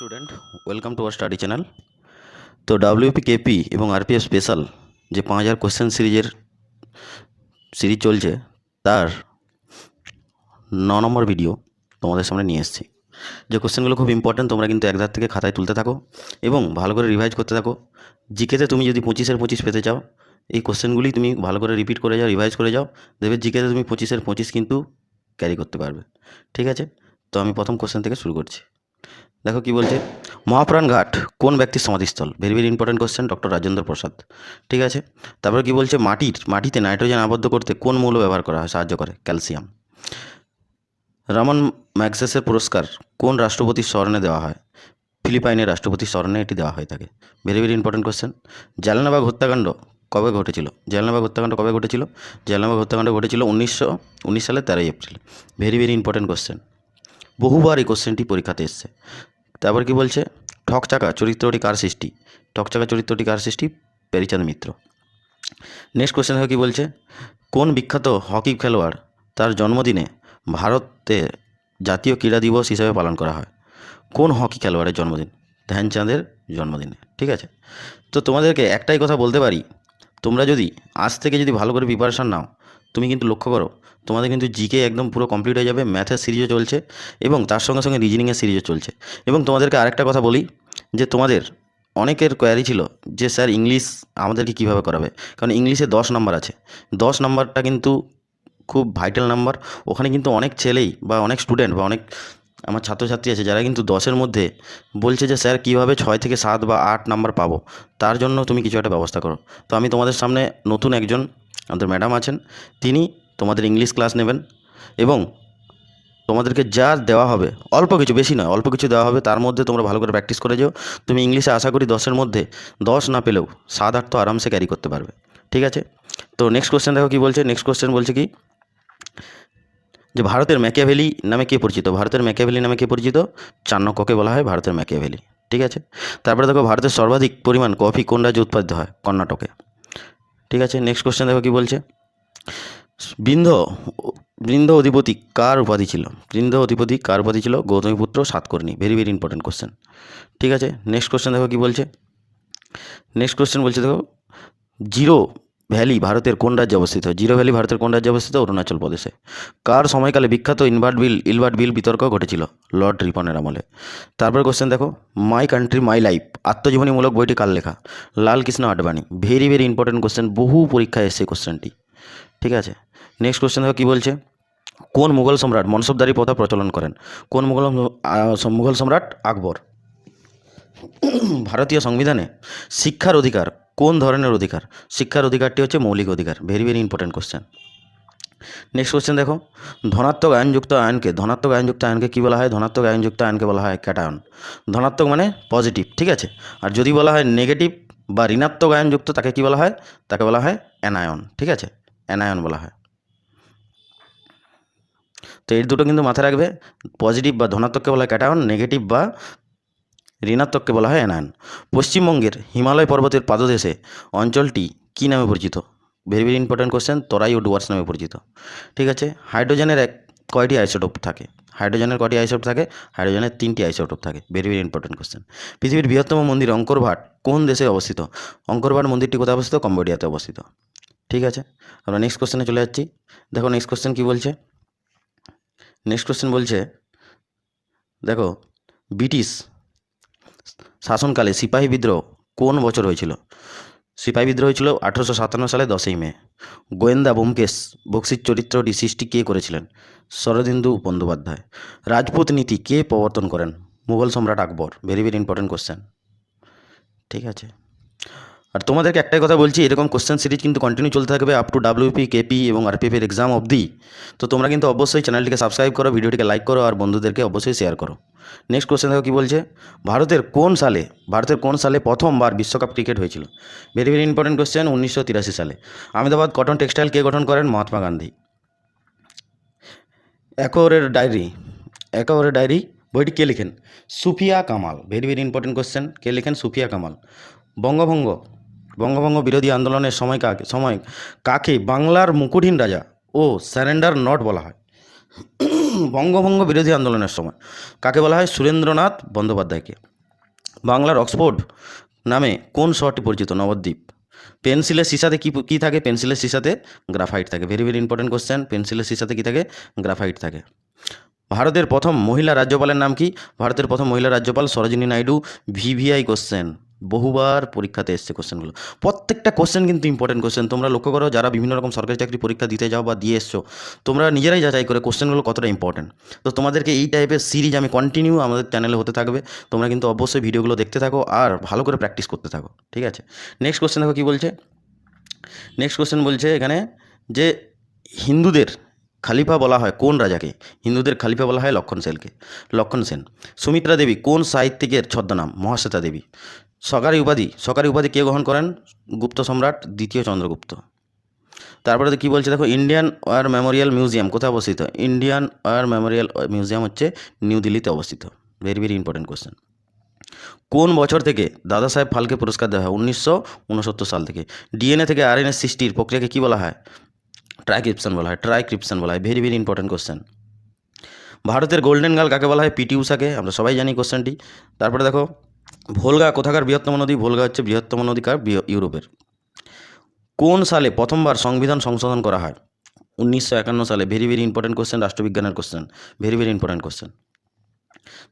Student welcome to our study channel তো WP KP এবং RPF special যে পাঁচ হাজার কোয়েশ্চেন সিরিজের সিরিজ চলছে, তার ন নম্বর ভিডিও তোমাদের সামনে নিয়ে এসেছি। যে কোশ্চেনগুলো খুব ইম্পর্ট্যান্ট তোমরা কিন্তু একধার থেকে খাতায় তুলতে থাকো এবং ভালো করে রিভাইজ করতে থাকো। জিকেতে তুমি যদি পঁচিশের পঁচিশ পেতে চাও, এই কোশ্চেনগুলি তুমি ভালো করে রিপিট করে যাও রিভাইজ করে যাও, দেখবে জিকেতে তুমি পঁচিশের পঁচিশ কিন্তু ক্যারি করতে পারবে। ঠিক আছে? তো আমি প্রথম কোশ্চেন থেকে শুরু করছি। দেখো কি বলছে মহাপ্রাণ ঘাট কোন ব্যক্তির সমাধিস্থল? Very very important question doctor Rajendra Prasad. ঠিক আছে? তারপরে কি বলছে, মাটির, মাটিতে নাইট্রোজেন আবদ্ধ করতে কোন মৌল ব্যবহার করা হয়? সাহায্য করে, ক্যালসিয়াম। রামন ম্যাগসেসের পুরস্কার কোন রাষ্ট্রপতির স্মরণে দেওয়া হয়? ফিলিপাইনের রাষ্ট্রপতির স্মরণে এটি দেওয়া হয়ে থাকে। Very very important question Jallianwala Bagh হত্যাকাণ্ড কবে ঘটেছিল? জালানাবাগ হত্যাকাণ্ড কবে ঘটেছিল? জালানাবাগ হত্যাকাণ্ড ঘটেছিল উনিশশো উনিশ সালের তেরোই April. Very very important question বহুবার এই কোশ্চেনটি পরীক্ষাতে এসছে। তারপর কি বলছে? ঠকচাকা চরিত্রটি কার সৃষ্টি? ঠকচাকা চরিত্রটি কার সৃষ্টি? প্যারিচাঁদ মিত্র। নেক্সট কোয়েশ্চেন দেখো কি বলছে? কোন বিখ্যাত হকি খেলোয়াড় তার জন্মদিনে ভারতে জাতীয় ক্রীড়া দিবস হিসেবে পালন করা হয়? কোন হকি খেলোয়াড়ের জন্মদিন? ধ্যানচাঁদের জন্মদিনে, ঠিক আছে? তো তোমাদেরকে একটাই কথা বলতে পারি, তোমরা যদি আজ থেকে যদি ভালো করে প্রিপারেশান নাও তুমি কিন্তু লক্ষ্য করো, তোমাদের কিন্তু জিকে একদম পুরো কমপ্লিট হয়ে যাবে ম্যাথের সিরিজও চলছে এবং তার সঙ্গে সঙ্গে রিজনিংয়ের সিরিজও চলছে। এবং তোমাদেরকে আরেকটা কথা বলি, যে তোমাদের অনেকের কোয়ারি ছিল যে স্যার ইংলিশ আমাদেরকে কীভাবে করাবে? কারণ ইংলিশে দশ নাম্বার আছে। দশ নাম্বারটা কিন্তু খুব ভাইটাল নাম্বার ওখানে কিন্তু অনেক ছেলেই বা অনেক স্টুডেন্ট বা অনেক আমার ছাত্রছাত্রী আছে যারা কিন্তু দশের মধ্যে বলছে যে স্যার কীভাবে ছয় থেকে সাত বা আট নাম্বার পাবো, তার জন্য তুমি কিছু একটা ব্যবস্থা করো। তো আমি তোমাদের সামনে নতুন একজন আমাদের ম্যাডাম আছেন, তিনি তোমাদের ইংলিশ ক্লাস নেবেন এবং তোমাদেরকে যা দেওয়া হবে, অল্প কিছু, বেশি নয়, অল্প কিছু দেওয়া হবে, তার মধ্যে তোমরা ভালো করে প্র্যাকটিস করে যাও। তুমি ইংলিশে আশা করি দশের মধ্যে দশ না পেলেও সাত, আট তো আরামসে ক্যারি করতে পারবে। ঠিক আছে? তো নেক্সট কোশ্চেন দেখো কী বলছে নেক্সট কোশ্চেন বলছে কি? যে ভারতের ম্যাকিয়াভেলি নামে কে পরিচিত? ভারতের ম্যাকিয়াভেলি নামে কে পরিচিত? চাণক্যকে বলা হয় ভারতের ম্যাকিয়াভেলি। ঠিক আছে? তারপরে দেখো, ভারতের সর্বাধিক পরিমাণ কফি কোন রাজ্যে উৎপাদিত হয়? কর্ণাটকে। ঠিক আছে নেক্সট কোশ্চেন দেখো কী বলছে। বৃন্দ বৃন্দ অধিপতি কার উপাধি ছিল? বৃন্দ অধিপতি কার উপাধি ছিল? Gautamiputra Satakarni very very important question ঠিক আছে নেক্সট কোশ্চেন দেখো কী বলছে। নেক্সট কোশ্চেন বলছে দেখো, জিরো ভ্যালি ভারতের কোন রাজ্যে অবস্থিত? জিরো ভ্যালি ভারতের কোন রাজ্যে অবস্থিত? অরুণাচল প্রদেশে। কার সময়কালে বিখ্যাত ইনভার্ট বিল, ইলভার্ট বিল বিতর্ক ঘটেছিল? লর্ড রিপনের আমলে। তারপর কোশ্চেন দেখো। মাই কান্ট্রি মাই লাইফ আত্মজীবনীমূলক বইটি কার লেখা? Lalkrishna Advani. Very very important question বহু পরীক্ষায় এসছে কোশ্চেনটি ঠিক আছে? নেক্সট কোশ্চেন দেখো কী বলছে? কোন মুঘল সম্রাট মনসবদারি প্রথা প্রচলন করেন? কোন মুঘল মুঘল সম্রাট আকবর? ভারতীয় সংবিধানে শিক্ষার অধিকার কোন ধরনের অধিকার? শিক্ষার অধিকারটি হচ্ছে মৌলিক অধিকার। Very very important question next question দেখো। ধনাত্মক আয়নযুক্ত আয়নকে ধনাত্মক আয়নযুক্ত আয়নকে কী বলা হয়? ধনাত্মক আয়নযুক্ত আয়নকে বলা হয় ক্যাটায়ন ধনাত্মক মানে পজিটিভ ঠিক আছে? আর যদি বলা হয় নেগেটিভ বা ঋণাত্মক আয়নযুক্ত তাকে কী বলা হয়? তাকে বলা হয় অ্যানায়ন, ঠিক আছে? অ্যানায়ন বলা হয়। তো এই দুটো কিন্তু মাথায় রাখবে। পজিটিভ বা ধনাত্মককে বলা হয় ক্যাটায়ন নেগেটিভ বা ঋণাত্মককে বলা হয় অ্যানায়ন পশ্চিমবঙ্গের হিমালয় পর্বতের পাদদেশে অঞ্চলটি কী নামে পরিচিত? Very very important question Terai ও ডুয়ার্স নামে পরিচিত। ঠিক আছে? হাইড্রোজেনের এক, কয়টি আইসোটোপ থাকে? হাইড্রোজেনের কয়টি আইসোটোপ থাকে? হাইড্রোজেনের তিনটি আইসোটোপ থাকে। ভেরি ভেরি ইম্পর্টেন্ট কোশ্চেন পৃথিবীর বৃহত্তম মন্দির অঙ্করভাট কোন দেশে অবস্থিত? অঙ্করভাট মন্দিরটি কোথায় অবস্থিত? কম্বোডিয়াতে অবস্থিত। ঠিক আছে? আমরা নেক্সট কোশ্চেনে চলে যাচ্ছি। দেখো নেক্সট কোশ্চেন কী বলছে? নেক্সট কোশ্চেন বলছে, দেখো, ব্রিটিশ শাসনকালে সিপাহী বিদ্রোহ কোন বছর হয়েছিল? সিপাহী বিদ্রোহ হয়েছিল আঠেরোশো সাতান্ন সালে দশই মে। গোয়েন্দা ব্যোমকেশ বক্সির চরিত্রটি সৃষ্টি কে করেছিলেন? শরদিন্দু বন্দ্যোপাধ্যায়। রাজপুত নীতি কে প্রবর্তন করেন? মুঘল সম্রাট Akbar. Very very important question ঠিক আছে। আর তোমাদেরকে একটাই কথা বলছি, এরকম কোশ্চেন সিরিজ কিন্তু কন্টিনিউ চলতে থাকবে আপ টু ডাব্লিউপি কেপি এবং আরপিএফ এর এক্সাম অবধি। তো তোমরা কিন্তু অবশ্যই চ্যানেলটিকে সাবস্ক্রাইব করো ভিডিওটিকে লাইক করো, আর বন্ধুদেরকে অবশ্যই শেয়ার করো। নেক্সট কোশ্চেন দেখো কী বলছে? ভারতের কোন সালে, ভারতের কোন সালে প্রথমবার বিশ্বকাপ ক্রিকেট হয়েছিল? ভেরি ভেরি ইম্পর্টেন্ট কোশ্চেন উনিশশো তিরাশি সালে। আহমেদাবাদ কটন টেক্সটাইল কে গঠন করেন? মহাত্মা গান্ধী। একরের ডায়েরি একরের ডায়েরি, বইটি কে লেখেন? Sufia Kamal. Very very important question কে লেখেন? সুফিয়া কামাল। বঙ্গভঙ্গ বঙ্গভঙ্গ বিরোধী আন্দোলনের সময় কাকে সময় কাকে বাংলার মুকুটহীন রাজা ও স্যারেন্ডার নট বলা হয়? বঙ্গভঙ্গ বিরোধী আন্দোলনের সময়। কাকে বলা হয়? সুরেন্দ্রনাথ বন্দ্যোপাধ্যায়কে। বাংলার অক্সফোর্ড নামে কোন শহরটি পরিচিত? নবদ্বীপ। পেন্সিলের সিসাতে কী কী থাকে? পেন্সিলের সিসাতে গ্রাফাইট থাকে। ভেরি ভেরি ইম্পর্টেন্ট কোশ্চেন পেন্সিলের সিসাতে কী থাকে? গ্রাফাইট থাকে। ভারতের প্রথম মহিলা রাজ্যপালের নাম কি? ভারতের প্রথম মহিলা রাজ্যপাল সরোজিনী নাইডু। ভিভিআই কোশ্চেন বহুবার পরীক্ষাতে এসছে কোশ্চেনগুলো। প্রত্যেকটা কোশ্চেন কিন্তু ইম্পর্টেন্ট কোশ্চেন তোমরা লক্ষ্য করো, যারা বিভিন্ন রকম সরকারি চাকরি পরীক্ষা দিতে যাও বা দিয়ে এসছো, তোমরা নিজেরাই যাচাই করে কোশ্চেনগুলো কতটা ইম্পর্টেন্ট তো তোমাদেরকে এই টাইপের সিরিজ আমি কন্টিনিউ আমাদের চ্যানেলে হতে থাকবে। তোমরা কিন্তু অবশ্যই ভিডিওগুলো দেখতে থাকো আর ভালো করে প্র্যাকটিস করতে থাকো, ঠিক আছে? নেক্সট কোশ্চেন দেখো কী বলছে? নেক্সট কোশ্চেন বলছে এখানে যে হিন্দুদের খালিফা বলা হয় কোন রাজাকে? হিন্দুদের খালিফা বলা হয় লক্ষণ সেনকে, লক্ষণ সেন। সুমিত্রা দেবী কোন সাহিত্যিকের ছদ্মনাম? মহাশ্বেতা দেবী। সরকারি উপাধি সরকারি উপাধি কে গ্রহণ করেন? গুপ্ত সম্রাট দ্বিতীয় চন্দ্রগুপ্ত। তারপরে কী বলছে দেখো ইন্ডিয়ান ওয়ার মেমোরিয়াল মিউজিয়াম কোথায় অবস্থিত? ইন্ডিয়ান ওয়ার মেমোরিয়াল মিউজিয়াম হচ্ছে নিউ দিল্লিতে অবস্থিত। ভেরি ভেরি ইম্পর্টেন্ট কোশ্চেন কোন বছর থেকে দাদা সাহেব ফালকে পুরস্কার দেওয়া হয়? উনিশশো উনসত্তর সাল থেকে। ডিএনএ থেকে আরএনএ সৃষ্টির প্রক্রিয়াকে কী বলা হয়? ট্রাইক্রিপশন বলা হয় ট্রাইক্রিপশন বলা হয়। ভেরি ভেরি ইম্পর্টেন্ট কোশ্চেন ভারতের গোল্ডেন গার্ল কাকে বলা হয়? পিটি উষাকে আমরা সবাই জানি কোশ্চেনটি তারপরে দেখো ভোলগা কোথাকার বৃহত্তম নদী? ভোলগা হচ্ছে বৃহত্তম নদী কার? ইউরোপের। কোন সালে প্রথমবার সংবিধান সংশোধন করা হয়? উনিশশো একান্ন সালে। Very very important question, রাষ্ট্রবিজ্ঞানের question. Very very important question.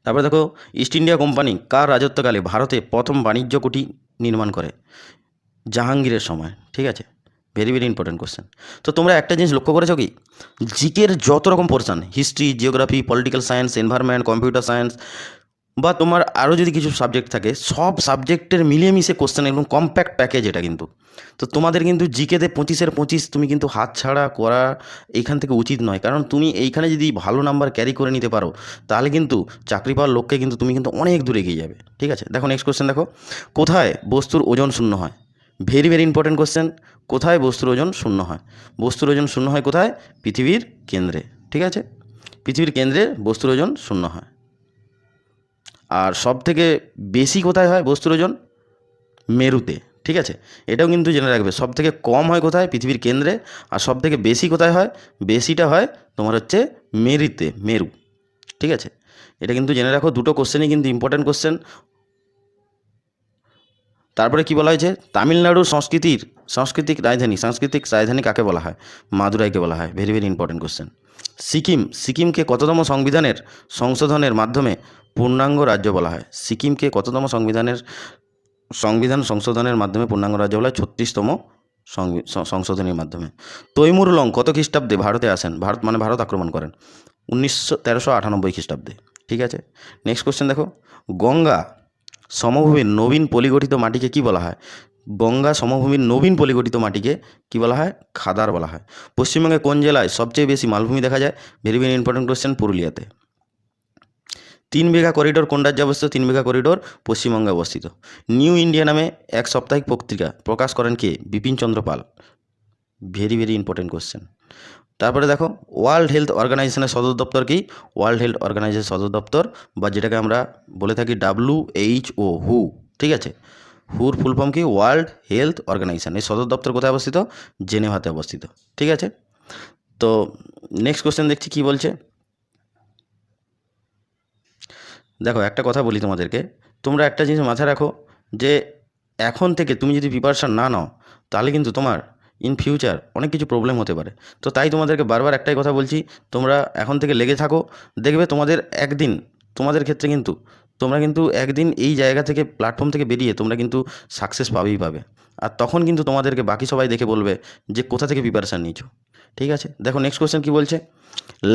তারপরে দেখো, ইস্ট ইন্ডিয়া কোম্পানি কার রাজত্বকালে ভারতে প্রথম বাণিজ্য কুটি নির্মাণ করে? জাহাঙ্গীরের সময়, ঠিক আছে? Very very important question. তো তোমরা একটা জিনিস লক্ষ্য করেছ কি? জিকের যত রকম portion history geography political science environment computer science বা তোমার আরও যদি কিছু সাবজেক্ট থাকে, সব সাবজেক্টের মিলিয়ে মিশে কোশ্চেন একদম কম্প্যাক্ট প্যাকেজ এটা কিন্তু। তো তোমাদের কিন্তু জিকেতে পঁচিশের পঁচিশ তুমি কিন্তু হাত ছাড়া করা এইখান থেকে উচিত নয়। কারণ তুমি এইখানে যদি ভালো নাম্বার ক্যারি করে নিতে পারো, তাহলে কিন্তু চাকরি পাওয়ার লক্ষ্যে কিন্তু তুমি কিন্তু অনেক দূরে এগিয়ে যাবে। ঠিক আছে? দেখো নেক্সট কোশ্চেন দেখো। কোথায় বস্তুর ওজন শূন্য হয়? ভেরি ভেরি ইম্পর্টেন্ট কোশ্চেন কোথায় বস্তুর ওজন শূন্য হয়? বস্তুর ওজন শূন্য হয় কোথায়? পৃথিবীর কেন্দ্রে। ঠিক আছে? পৃথিবীর কেন্দ্রে বস্তুর ওজন শূন্য হয়। আর সব থেকে বেশি কোথায় হয় বস্তুর ওজন? মেরুতে, ঠিক আছে? এটাও কিন্তু জেনে রাখবে। সব থেকে কম হয় কোথায়? পৃথিবীর কেন্দ্রে। আর সব থেকে বেশি কোথায় হয়? বেশিটা হয় তোমার হচ্ছে মেরুতে, মেরু, ঠিক আছে? এটা কিন্তু জেনে রাখো, দুটো কোশ্চেনই কিন্তু ইম্পর্ট্যান্ট কোশ্চেন তারপরে কি বলা হয়েছে? তামিলনাড়ুর সংস্কৃতির, সাংস্কৃতিক রাজধানী সাংস্কৃতিক রাজধানী কাকে বলা হয়? মাদুরাইকে বলা হয়। Very very important question Sikkim, সিকিমকে কততম সংবিধানের সংশোধনের মাধ্যমে পূর্ণাঙ্গ রাজ্য বলা হয়? সিকিমকে কততম সংবিধানের সংবিধান সংশোধনের মাধ্যমে পূর্ণাঙ্গ রাজ্য বলা হয়? ছত্রিশতম সংশোধনীর মাধ্যমে। তৈমুর লং কত খ্রিস্টাব্দে ভারতে আসেন? ভারত মানে ভারত আক্রমণ করেন। উনিশশো, তেরোশো আটানব্বই খ্রিস্টাব্দে। ঠিক আছে? নেক্সট কোশ্চেন দেখো। গঙ্গা সমভূমির নবীন পলিগঠিত মাটিকে কি বলা হয়? গঙ্গা সমভূমির নবীন পলিগঠিত মাটিকে কি বলা হয়? খাদার বলা হয়। পশ্চিমবঙ্গে কোন জেলায় সবচেয়ে বেশি মালভূমি দেখা যায়? ভেরি ভেরি ইম্পর্টেন্ট কোশ্চেন পুরুলিয়াতে। তিন বিঘা করিডোর কোন রাজ্যে অবস্থিত? তিন বিঘা করিডোর পশ্চিমবঙ্গে অবস্থিত। নিউ ইন্ডিয়া নামে এক সাপ্তাহিক পত্রিকা প্রকাশ করেন কে? Bipin Chandra Pal. Very very important question তারপরে দেখো ওয়ার্ল্ড হেলথ অর্গানাইজেশনের সদর দপ্তর কি? ওয়ার্ল্ড হেলথ অর্গানাইজেশন সদর দপ্তর বা যেটাকে আমরা বলে থাকি ডাব্লু এইচ ও হু ঠিক আছে? হুর ফুল ফর্ম কি ওয়ার্ল্ড হেলথ অর্গানাইজেশন, এই সদর দপ্তর কোথায় অবস্থিত? জেনেভাতে অবস্থিত। ঠিক আছে? তো নেক্সট কোশ্চেন দেখছি কি বলছে? দেখো, একটা কথা বলি তোমাদেরকে। তোমরা একটা জিনিস মাথায় রাখো যে এখন থেকে তুমি যদি প্রিপারেশান না নাও, তাহলে কিন্তু তোমার ইন ফিউচার অনেক কিছু প্রবলেম হতে পারে। তো তাই তোমাদেরকে বারবার একটাই কথা বলছি, তোমরা এখন থেকে লেগে থাকো, দেখবে তোমাদের একদিন তোমাদের ক্ষেত্রে কিন্তু তোমরা কিন্তু একদিন এই জায়গা থেকে প্ল্যাটফর্ম থেকে বেরিয়ে তোমরা কিন্তু সাকসেস পাবেই পাবে। আর তখন কিন্তু তোমাদেরকে বাকি সবাই দেখে বলবে যে কোথা থেকে প্রিপারেশান নিয়েছো। ঠিক আছে? দেখো নেক্সট কোয়েশ্চেন কী বলছে?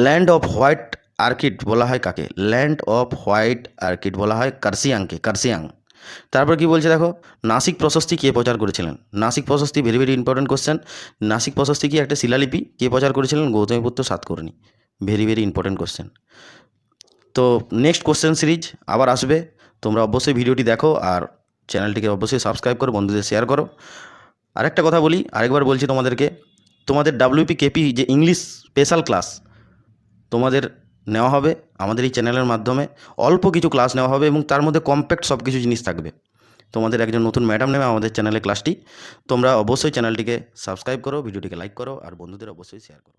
ল্যান্ড অফ হোয়াইট আর্কিড বলা হয় কাকে? ল্যান্ড অফ হোয়াইট আর্কিড বলা হয় কার্সিয়াংকে, কার্সিয়াং। তারপর কি বলছে দেখো? নাসিক প্রশস্তি কে প্রচার করেছিলেন? Nasik প্রশস্তি very very important question Nasik প্রশস্তি কি একটা শিলালিপি? কে প্রচার করেছিলেন? Gautamiputra Satakarni. Very very important question তো নেক্সট কোশ্চেন সিরিজ আবার আসবে। তোমরা অবশ্যই ভিডিওটি দেখো আর চ্যানেলটিকে অবশ্যই সাবস্ক্রাইব করো, বন্ধুদের শেয়ার করো। আরেকটা কথা বলি, আরেকবার বলছি তোমাদেরকে, তোমাদের ডাব্লিউপি কেপি যে ইংলিশ স্পেশাল ক্লাস তোমাদের নেওয়া হবে আমাদের এই চ্যানেলের মাধ্যমে। অল্প কিছু ক্লাস নেওয়া হবে এবং তার মধ্যে কম্প্যাক্ট সব কিছু জিনিস থাকবে। তোমাদের একজন নতুন ম্যাডাম নেবে আমাদের চ্যানেলে ক্লাসটি তোমরা অবশ্যই চ্যানেলটিকে সাবস্ক্রাইব করো ভিডিওটিকে লাইক করো আর বন্ধুদের অবশ্যই শেয়ার করো।